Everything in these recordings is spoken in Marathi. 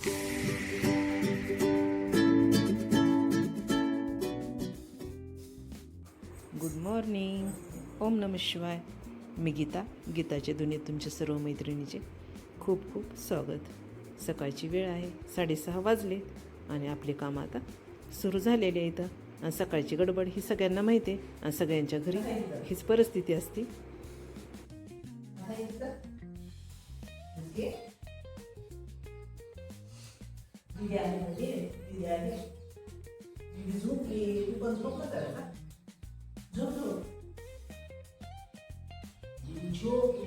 गुड मॉर्निंग ओम नम शिवाय. मी गीता. गीताच्या दुनियेत तुमच्या सर्व मैत्रिणीचे खूप खूप स्वागत. सकाळची वेळ आहे साडेसहा वाजले आणि आपले काम आता सुरू झालेले आहे इथं. आणि सकाळची गडबड ही सगळ्यांना माहिती आहे. आणि सगळ्यांच्या घरी हीच परिस्थिती असते. दिदी आली म्हणजे दिदी आली दिदी झोपली तू पण झोप ना जरा झोप झोप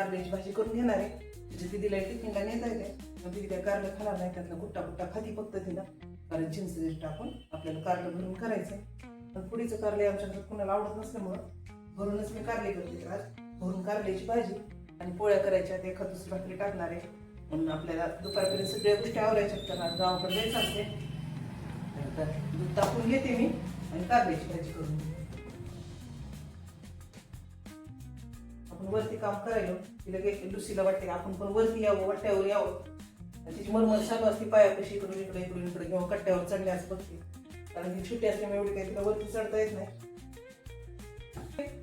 कारल्याची भाजी करून घेणार आहे. म्हणजे दिदीला टिफिनला नेता येते मग दिदी काय कारलं खाणार नाही त्यातला कुट्टा कुट्टा खाती फक्त तिला. कारण चिंच टाकून आपल्याला कारलं भरून करायचं पण पुढीचं कारले आमच्याकडे कुणाला आवडत नसल्यामुळं भरूनच मी कारले करते आज. भरून कारल्याची भाजी आणि पोळ्या करायच्या ते एखाद भाकरी टाकणार आहे. म्हणून आपल्याला दुपारपर्यंत सगळ्या गोष्टी आवरायच्या कारण आज गावाकडे जायचं असते तर दूध टाकून घेते मी आणि कारल्याची भाजी करून आपण वरती काम करायलो तिला काही लुसीला वाटते की आपण पण वरती यावं वाट्यावर यावं. आणि तिची मरमर चालू असते पायापाशी इकडून इकडे इकडून इकडे किंवा कट्ट्यावर चढण्यास बघते. कारण ती छोटी असल्यामुळे एवढी काही तिला वरती चढता येत नाही.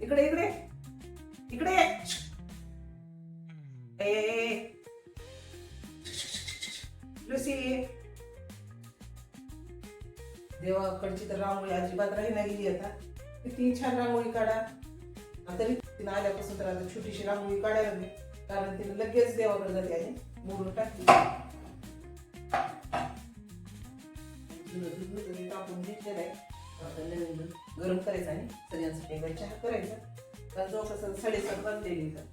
इकडे इकडे. इकडे. ए, लुसी. देवाकडची तर रांगोळी अजिबात राही नाही गेली आता. किती छान रांगोळी काढा. आता तरी तिनं आल्यापासून तर आता छोटीशी रांगोळी काढायला लागली. कारण तिने लगेच देवाकडे जाते आहे मोडून टाकली टाकून घेतलेलं आहे. आता नवीन गरम करायचं आणि सगळ्यांसाठी एकदा चहा करायचा. कारण कसं साडेसात बनलेली तर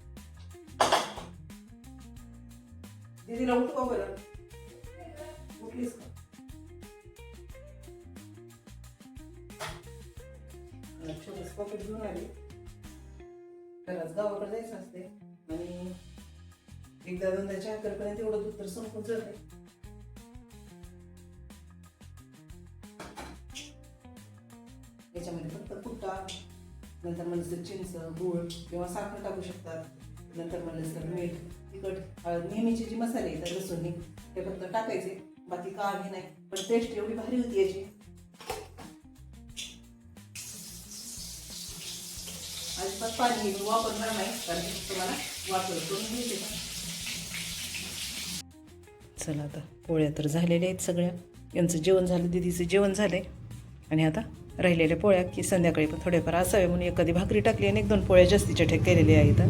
दिदीला उठवा बरं? उठलीस का? छोटस पॉकेट घेऊन आली. घरात गावाकडे जायचं असते. आणि एकदा दोनदा चहा करेपर्यंत एवढं दूध तर संपून जाते. याच्यामध्ये फक्त कुट्टा नंतर म्हणलं तर चिंच गूळ किंवा साखर टाकू शकतात. नंतर म्हणलं तर मीठ तिखट हळद नेहमीचे जे मसाले येतात लसूण ते फक्त टाकायचे. बाकी काही नाही. पण टेस्ट एवढी भारी होती याची. अजिबात पाणी मी वापरणार नाही कारण तुम्हाला वापर करून घ्यायचे चला आता पोळ्या तर झालेल्या आहेत सगळ्या. यांचं जेवण झालं दिदीचं जेवण झालं आहे आणि आता राहिलेल्या पोळ्या की संध्याकाळी पण थोड्याफार असावे म्हणून एखादी भाकरी टाकली आणि एक दोन पोळ्या जास्तीच्या ठेक केलेल्या आहेत.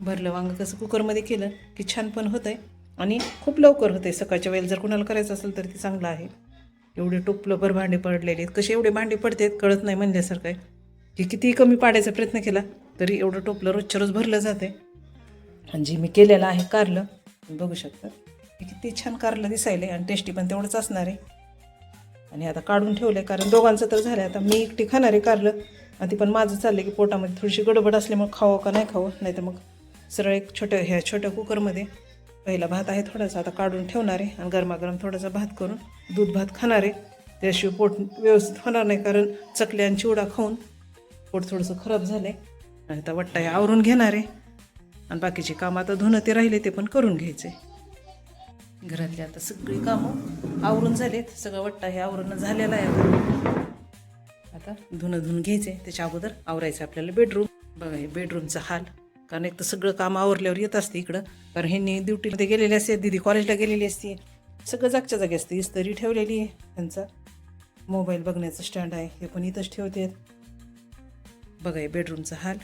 भरलं वांग कसं कुकरमध्ये केलं की छान पण होतं आहे आणि खूप लवकर होतं आहे सकाळच्या वेळेला जर कुणाला करायचं असेल तर ते चांगलं आहे. एवढे टोपलं भर भांडे पडलेले आहेत. कसे एवढे भांडे पडतात कळत नाही म्हणल्यासारखं आहे. की कितीही कमी पाडायचा प्रयत्न केला तरी एवढं टोपलं रोजच्या रोज भरलं जाते आणि जे मी केलेलं आहे कारलं तुम्ही बघू शकता. हे किती छान कारलं दिसायले आणि टेस्टी पण तेवढंच असणार आहे. आणि आता काढून ठेवलं आहे कारण दोघांचं तर झालं आता मी एकटी खाणार आहे कारलं आणि ती पण माझं चाललं की पोटामध्ये थोडीशी गडबड असल्यामुळे खावं का नाही खावं नाही तर मग सरळ एक छोट्या ह्या छोट्या कुकरमध्ये पहिला भात आहे थोडासा आता काढून ठेवणार आहे आणि गरमागरम थोडासा भात करून दूध भात खाणार आहे. त्याशिवाय पोट व्यवस्थित होणार नाही कारण चकल्या आणि चिवडा खाऊन पोट थोडंसं खराब झालं आहे आणि आता वट्टा हे आवरून घेणार. आहे आणि बाकीचे कामं आता धुणं ते राहिले ते पण करून घ्यायचे. घरातले आता सगळी कामं आवरून झालेत. सगळं वट्टा हे आवरून झालेलं आहे आता. आता धुणं धुवून घ्यायचे. त्याच्या अगोदर आवरायचं आपल्याला बेडरूम बघा हे बेडरूमचा हाल. कारण एक तर सगळं काम आवरल्यावर येत असते इकडं. कारण ह्यांनी ड्युटीमध्ये गेलेले असते दिदी कॉलेजला गेलेली असते. सगळं जागच्या जागी असते. इस्तरी ठेवलेली आहे त्यांचा. मोबाईल बघण्याचं स्टँड आहे. हे पण इथंच ठेवते बघा हे बेडरूमचा हाल.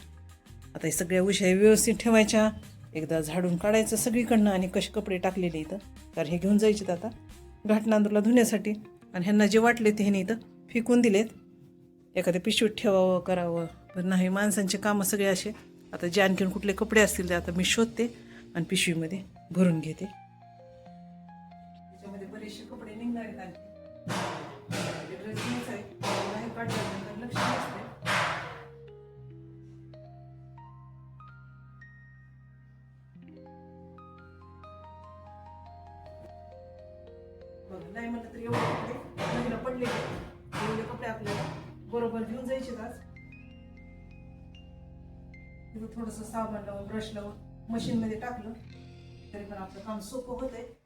आता हे सगळ्या उश्या व्यवस्थित ठेवायच्या. एकदा झाडून काढायचं सगळीकडनं आणि कसे कपडे टाकलेले इथं. कारण हे घेऊन जायचे आता. घाटनांदूरला धुण्यासाठी. आणि ह्यांना जे वाटले ते ह्यांनी इथं फेकून दिलेत. एखाद्या पिशवीत ठेवावं करावं. पण नाही माणसांचे कामं सगळे असे. आता जे आणखीन कुठले कपडे असतील ते आता मी शोधते आणि पिशवीमध्ये भरून घेते. त्याच्यामध्ये बरेचसे कपडे निघणार आहेत आणखी. घ्यायचा आहे. बाहेर काढल्यानंतर लक्ष नाही म्हणलं तर एवढे कपडे. नदीला एवढे कपडे आपल्याला बरोबर घेऊन जायचे आज. तिथं थोडस साबण लावून ब्रश लावून मशीन मध्ये टाकलं. तरी पण आपलं काम सोपं होतंय.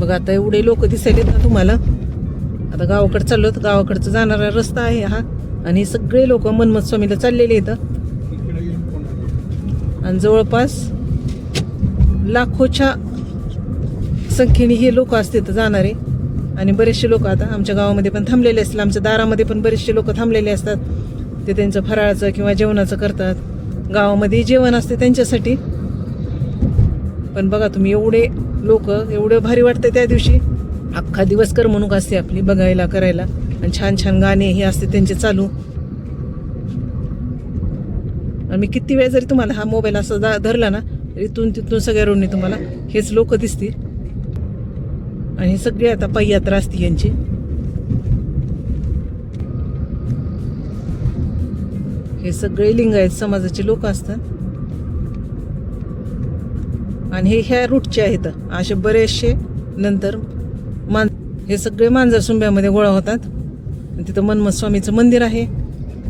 बघा आता एवढे लोक दिसायलेत ना तुम्हाला. आता गावाकडे चाललो तर गावाकडचं जाणारा रस्ता आहे हा. आणि सगळे लोक मनमत स्वामीला चाललेले आहेत. आणि जवळपास लाखोच्या संख्येने हे लोक असते तर जाणारे आणि बरेचसे लोक आता आमच्या गावामध्ये पण थांबलेले असतील. आमच्या दारामध्ये पण बरेचसे लोक थांबलेले असतात. ते त्यांचं फराळाचं किंवा जेवणाचं करतात. गावामध्ये जेवण असते त्यांच्यासाठी. पण बघा तुम्ही एवढे लोक एवढं भारी वाटतं त्या दिवशी. अख्खा दिवस करमणूक असते आपली बघायला करायला. आणि छान छान गाणे हे असते त्यांचे चालू. आणि मी किती वेळ जरी तुम्हाला हा मोबाईल असा दा- धरला ना इथून तिथून सगळ्या रोडने तुम्हाला हेच लोक दिसतील. आणि हे सगळी आता पाययात्रा असते यांची. हे सगळे लिंगायत समाजाचे लोक असतात. आणि हे ह्या रूटचे आहेत. असे बरेचसे नंतर मान हे सगळे मांजर सुंब्यामध्ये गोळा होतात. तिथं मनमत स्वामीचं मंदिर आहे.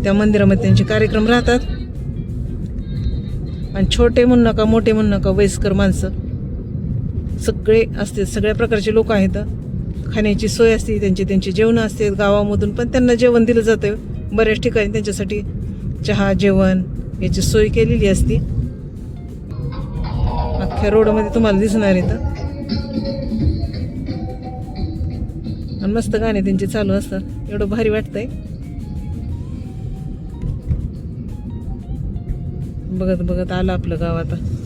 त्या मंदिरामध्ये त्यांचे कार्यक्रम राहतात. आणि छोटे म्हणू नका मोठे म्हणू नका वयस्कर माणसं. सगळे असते सगळ्या प्रकारचे लोक आहेत. खाण्याची सोय असते त्यांची त्यांची जेवणं असते. गावामधून पण त्यांना जेवण दिलं जातं. बऱ्याच ठिकाणी त्यांच्यासाठी चहा जेवण याची सोय केलेली असते. अख्ख्या रोडमध्ये तुम्हाला दिसणार इथं. आणि मस्त गाणे त्यांचे चालू असतात. एवढं भारी वाटतंय. बघत बघत आलं आपलं गाव आता.